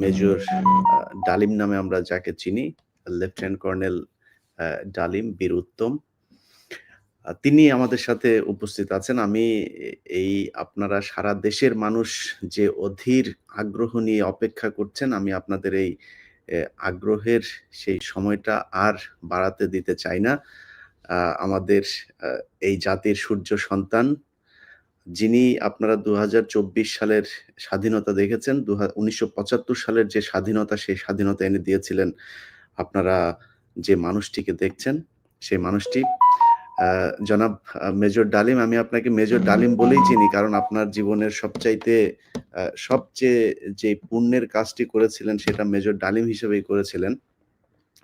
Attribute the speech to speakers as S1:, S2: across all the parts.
S1: Major ডালিম নামে আমরা যাকে চিনি লেফটেন্যান্ট কর্নেল ডালিম বীর উত্তম। তিনি আমাদের সাথে উপস্থিত আছেন। আমি এই আপনারা সারা দেশের মানুষ যে অধীর আগ্রহ নিয়ে অপেক্ষা করছেন আমি আপনাদের এই আগ্রহের সেই সময়টা আর বাড়াতে দিতে চাই না। আমাদের এই জাতির সূর্য সন্তান যিনি আপনারা দু হাজার চব্বিশ সালের স্বাধীনতা দেখেছেন দু উনিশশো সালের যে স্বাধীনতা, সেই স্বাধীনতা এনে দিয়েছিলেন আপনারা যে মানুষটিকে দেখছেন, সেই মানুষটি। জনাব মেজর ডালিম, আমি আপনাকে মেজর ডালিম বলেই চিনি, কারণ আপনার জীবনের সবচাইতে সবচেয়ে যে পুণ্যের কাজটি করেছিলেন, সেটা মেজর ডালিম হিসেবেই করেছিলেন।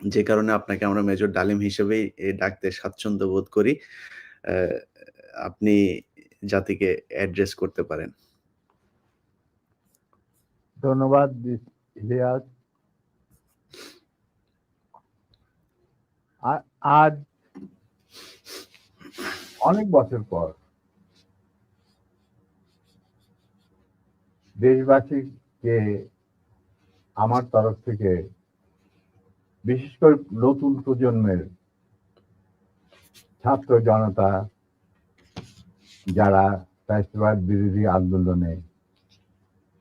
S1: যে কারণে আপনাকে আমরা মেজর ডালিম হিসেবেই ডাকতে স্বাচ্ছন্দ্য বোধ করি। আপনি জাতিকে অ্যাড্রেস করতে পারেন।
S2: ধন্যবাদ, ইলিয়াস। আজ অনেক বছর পর দেশবাসীকে আমার তরফ থেকে, বিশেষ করে নতুন প্রজন্মের ছাত্র জনতা যারা ফ্যাসিবাদ বিরোধী আন্দোলনে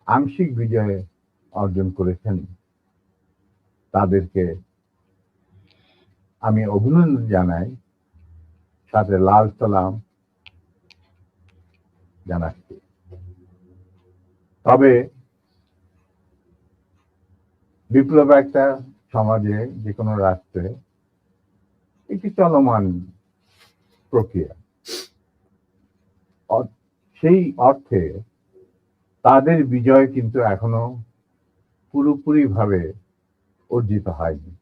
S2: আংশিক বিজয় অর্জন করেছেন, তাদেরকে আমি অভিনন্দন জানাই। সাথে লাল সালাম জানাচ্ছি। তবে বিপ্লব একটা সমাজে যে কোনো রাষ্ট্রে একটি চলমান প্রক্রিয়া। সেই অর্থে তাদের বিজয় কিন্তু এখনও পুরোপুরি ভাবে অর্জিত হয়নি।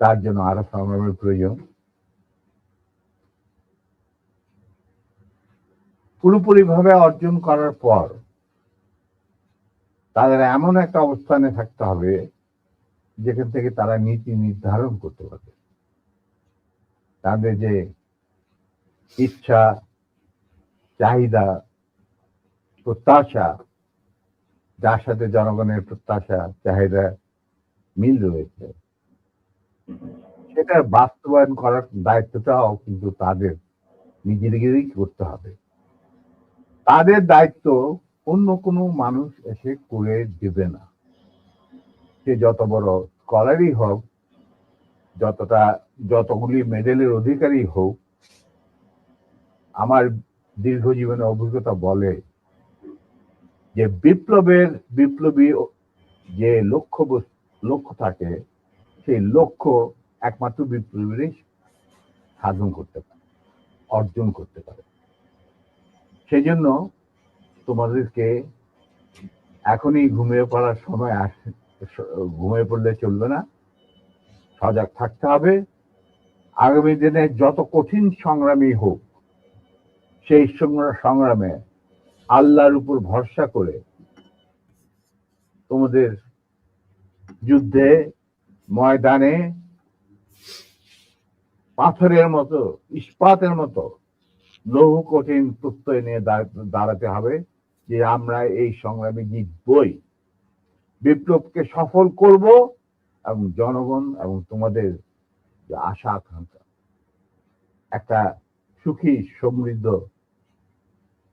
S2: তার জন্য আরও সংগ্রামের প্রয়োজন। পুরোপুরি ভাবে অর্জন করার পর তাদের এমন একটা অবস্থানে থাকতে হবে যেখান থেকে তারা নীতি নির্ধারণ করতে পারবে। তাদের যে ইচ্ছা চাহিদা, প্রত্যাশা, যার সাথে জনগণের প্রত্যাশা, চাহিদা মিল রয়েছে। সেটা বাস্তবায়ন করার দায়িত্বটাও কিন্তু তাদের নিজেদেরই করতে হবে। তাদের দায়িত্ব অন্য কোনো মানুষ এসে করে দেবে না। সে যত বড় স্কলারই হোক, যতটা, যতগুলি মেডেলের অধিকারী হোক, আমার দীর্ঘ জীবনের অভিজ্ঞতা বলে যে বিপ্লবের, বিপ্লবী যে লক্ষ্য লক্ষ্য থাকে, সেই লক্ষ্য একমাত্র বিপ্লবীরই সাধন করতে পারে, অর্জন করতে পারে। সেই জন্য তোমাদেরকে এখনই ঘুমিয়ে পড়ার সময় আসে ঘুমিয়ে পড়লে চলবে না, সজাগ থাকতে হবে। আগামী দিনে যত কঠিন সংগ্রামী হোক সেই সংগ্রামে আল্লাহর উপর ভরসা করে তোমাদের যুদ্ধে ময়দানে পাথরের মতো, ইস্পাতের মতো লৌহ কঠিন প্রত্যয় নিয়ে দাঁড়াতে হবে যে আমরা এই সংগ্রামে জিতবই। বিপ্লবকে সফল করব এবং জনগণ এবং তোমাদের যে আশা আকাঙ্ক্ষা একটা সুখী সমৃদ্ধ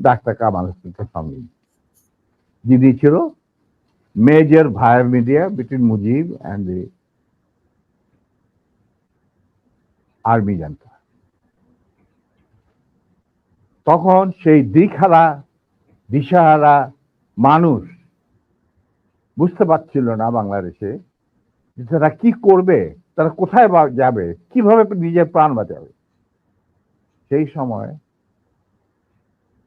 S2: ডাক্তার কামাল হোসেনকে সঙ্গে যিনি ছিল major via media between Mujib and the army জানতা তখন সেই দিকহারা, দিশাহারা মানুষ বুঝতে পারছিল না বাংলাদেশে যে তারা কি করবে, তারা কোথায় যাবে, কীভাবে নিজের প্রাণ বাঁচাবে। সেই সময়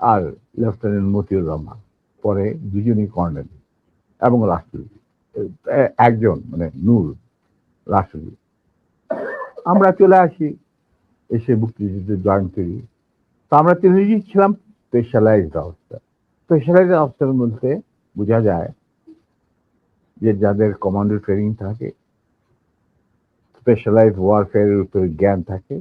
S2: আর লেফটেন্যান্ট মতিউর রহমান, পরে দুজনই কর্নেল এবং রাষ্ট্রপতি একজন মানে নূর রাসুল আমরা চলে আসি এসে মুক্তিযুদ্ধে জয়েন করি তো আমরা তিনজনই ছিলাম স্পেশালাইজড অবস্থা স্পেশালাইজড অবস্থার মধ্যে বোঝা যায় যে যাদের কমান্ডো ট্রেনিং থাকে স্পেশালাইজ ওয়ারফেয়ারের উপরে জ্ঞান থাকে